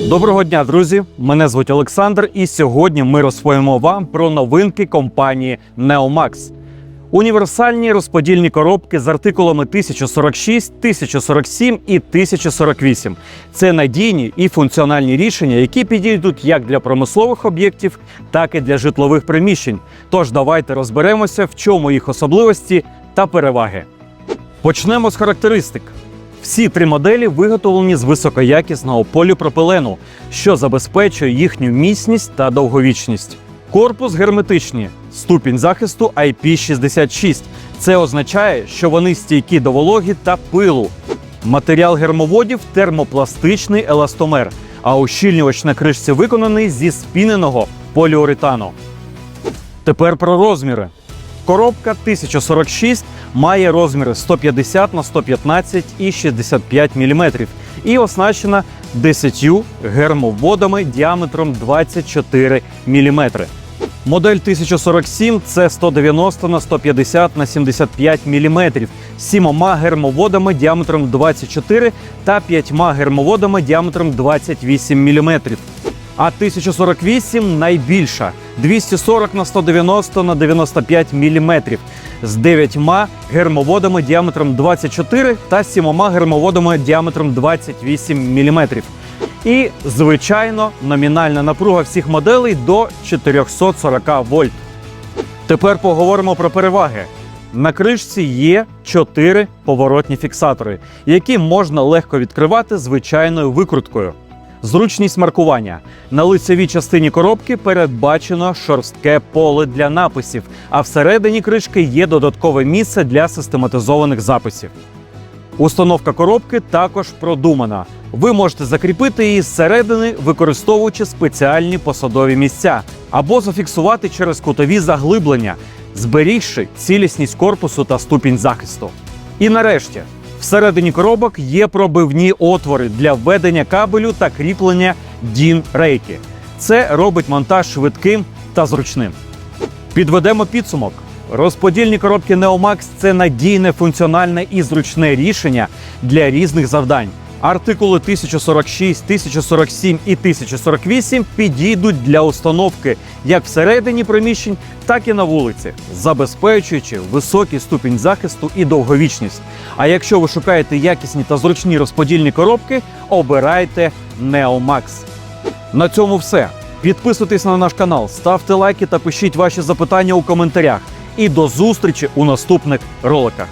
Доброго дня, друзі! Мене звуть Олександр, і сьогодні ми розповімо вам про новинки компанії Neomax. Універсальні розподільні коробки з артикулами 1046, 1047 і 1048. Це надійні і функціональні рішення, які підійдуть як для промислових об'єктів, так і для житлових приміщень. Тож давайте розберемося, в чому їх особливості та переваги. Почнемо з характеристик. Всі три моделі виготовлені з високоякісного поліпропилену, що забезпечує їхню міцність та довговічність. Корпус герметичні, ступінь захисту IP66. Це означає, що вони стійкі до вологи та пилу. Матеріал гермоводів термопластичний еластомер, а ущільнювач на кришці виконаний зі спіненого поліуретану. Тепер про розміри. Коробка 1046 має розміри 150 на 115 і 65 мм і оснащена 10 гермоводами діаметром 24 мм. Модель 1047 це 190 на 150 на 75 мм з сімома гермоводами діаметром 24 та п'ятьма гермоводами діаметром 28 мм. А 1048 найбільша 240 на 190 на 95 мм з 9 гермоводами діаметром 24 та 7 гермоводами діаметром 28 мм. І, звичайно, номінальна напруга всіх моделей до 440 вольт. Тепер поговоримо про переваги. На кришці є 4 поворотні фіксатори, які можна легко відкривати звичайною викруткою. Зручність маркування. На лицевій частині коробки передбачено шорстке поле для написів, а всередині кришки є додаткове місце для систематизованих записів. Установка коробки також продумана. Ви можете закріпити її зсередини, використовуючи спеціальні посадові місця, або зафіксувати через кутові заглиблення, зберігши цілісність корпусу та ступінь захисту. І нарешті, всередині коробок є пробивні отвори для введення кабелю та кріплення дін рейки. Це робить монтаж швидким та зручним. Підведемо підсумок. Розподільні коробки Neomax – це надійне, функціональне і зручне рішення для різних завдань. Артикули 1046, 1047 і 1048 підійдуть для установки як всередині приміщень, так і на вулиці, забезпечуючи високий ступінь захисту і довговічність. А якщо ви шукаєте якісні та зручні розподільні коробки, обирайте Neomax. На цьому все. Підписуйтесь на наш канал, ставте лайки та пишіть ваші запитання у коментарях. І до зустрічі у наступних роликах.